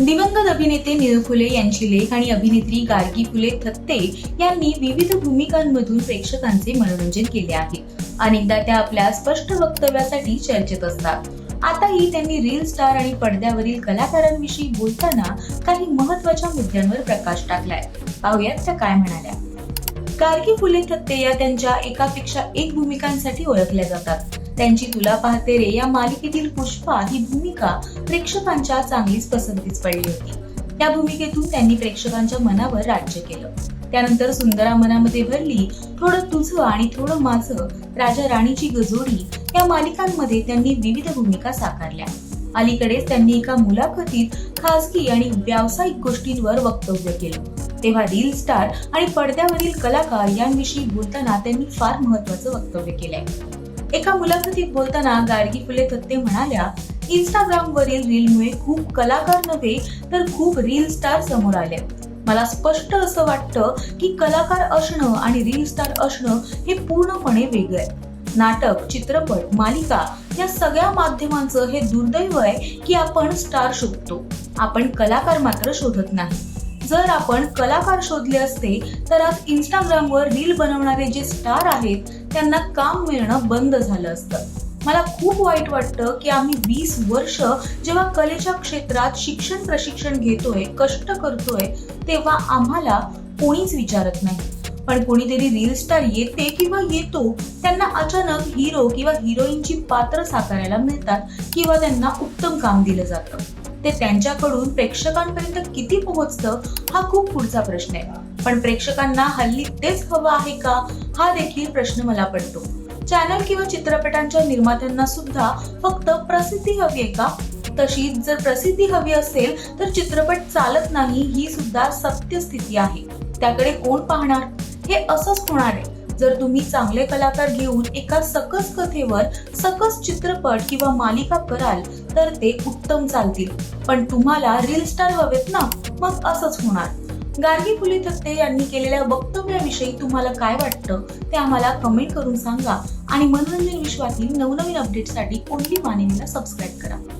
दिवंगत अभिनेते निळ फुले यांची लेख आणि अभिनेत्री गार्गी फुले थत्ते यांनी विविध भूमिकांमधून प्रेक्षकांचे मनोरंजन केले आहे. अनेकदा त्या आपल्या स्पष्ट वक्तव्यासाठी चर्चेत असतात. आताही त्यांनी रील स्टार आणि पडद्यावरील कलाकारांविषयी बोलताना काही महत्त्वाच्या मुद्द्यांवर प्रकाश टाकलाय. पाहुयात त्या काय म्हणाल्या. गार्गी फुले थत्ते या त्यांच्या एकापेक्षा एक भूमिकांसाठी ओळखल्या जातात. त्यांची तुला पाहते रे. या मालिकेतील पुष्पा ही भूमिका प्रेक्षकांच्या चांगलीच पसंतीस पडली होती. त्या भूमिकेतून त्यांनी प्रेक्षकांच्या मनावर राज्य केलं. त्यानंतर सुंदरा मनामध्ये भरली थोडं तुझं आणि थोडं माझं राजा राणीची गजोडी या मालिकांमध्ये त्यांनी विविध भूमिका साकारल्या. अलीकडेच त्यांनी एका मुलाखतीत खासगी आणि व्यावसायिक गोष्टींवर वक्तव्य केलं. तेव्हा रील स्टार आणि पडद्यावरील कलाकार यांविषयी बोलताना त्यांनी फार महत्वाचं वक्तव्य केलंय. एका मुलाखतीत बोलताना गाडगी फुले थत्ते म्हणाल्या इंस्टाग्राम वरील रीलमुळे खूप कलाकार नव्हे तर खूप रील स्टार समोर आले. मला स्पष्ट असं वाटतं की कलाकार असणं आणि रील स्टार असणं हे पूर्णपणे वेगळं आहे. नाटक चित्रपट मालिका या सगळ्या माध्यमांचं हे दुर्दैव आहे की आपण स्टार शोधतो. आपण कलाकार मात्र शोधत नाही. जर आपण कलाकार शोधले असते तर आज इंस्टाग्रामवर रील बनवणारे जे स्टार आहेत त्यांना काम मिळणं बंद झालं असतं. मला खूप वाईट वाटतं की आम्ही वीस वर्ष जेव्हा कलेच्या क्षेत्रात शिक्षण प्रशिक्षण घेतोय कष्ट करतोय तेव्हा आम्हाला कोणीच विचारत नाही. पण कोणीतरी रील स्टार येते किंवा येतो त्यांना अचानक हिरो किंवा हिरोईनची पात्र साकारायला मिळतात किंवा त्यांना उत्तम काम दिलं जातं. ते त्यांच्याकडून प्रेक्षकांपर्यंत किती पोहोचतं हा खूप पुढचा प्रश्न आहे. पण प्रेक्षकांना हल्ली तेच हवं आहे का? हा देखील प्रश्न मला पडतो. चॅनल किंवा चित्रपटांच्या निर्मात्यांना सुद्धा फक्त प्रसिद्धी हवी आहे का? तशीच जर प्रसिद्धी हवी असेल तर चित्रपट चालत नाही ही सुद्धा सत्य स्थिती आहे. त्याकडे कोण पाहणार? हे असंच होणार आहे. जर तुम्ही चांगले कलाकार घेऊन एका सकस कथेवर सकस चित्रपट किंवा मालिका कराल तर ते उत्तम चालतील. पण तुम्हाला रील स्टार हवेत ना? मग असंच होणार. गार्गी फुले थत्ते यांनी केलेल्या वक्तव्याविषयी तुम्हाला काय वाटतं ते आम्हाला कमेंट करून सांगा. आणि मनोरंजन विश्वातील नवनवीन अपडेटसाठी ओनली मानिनीला सबस्क्राईब करा.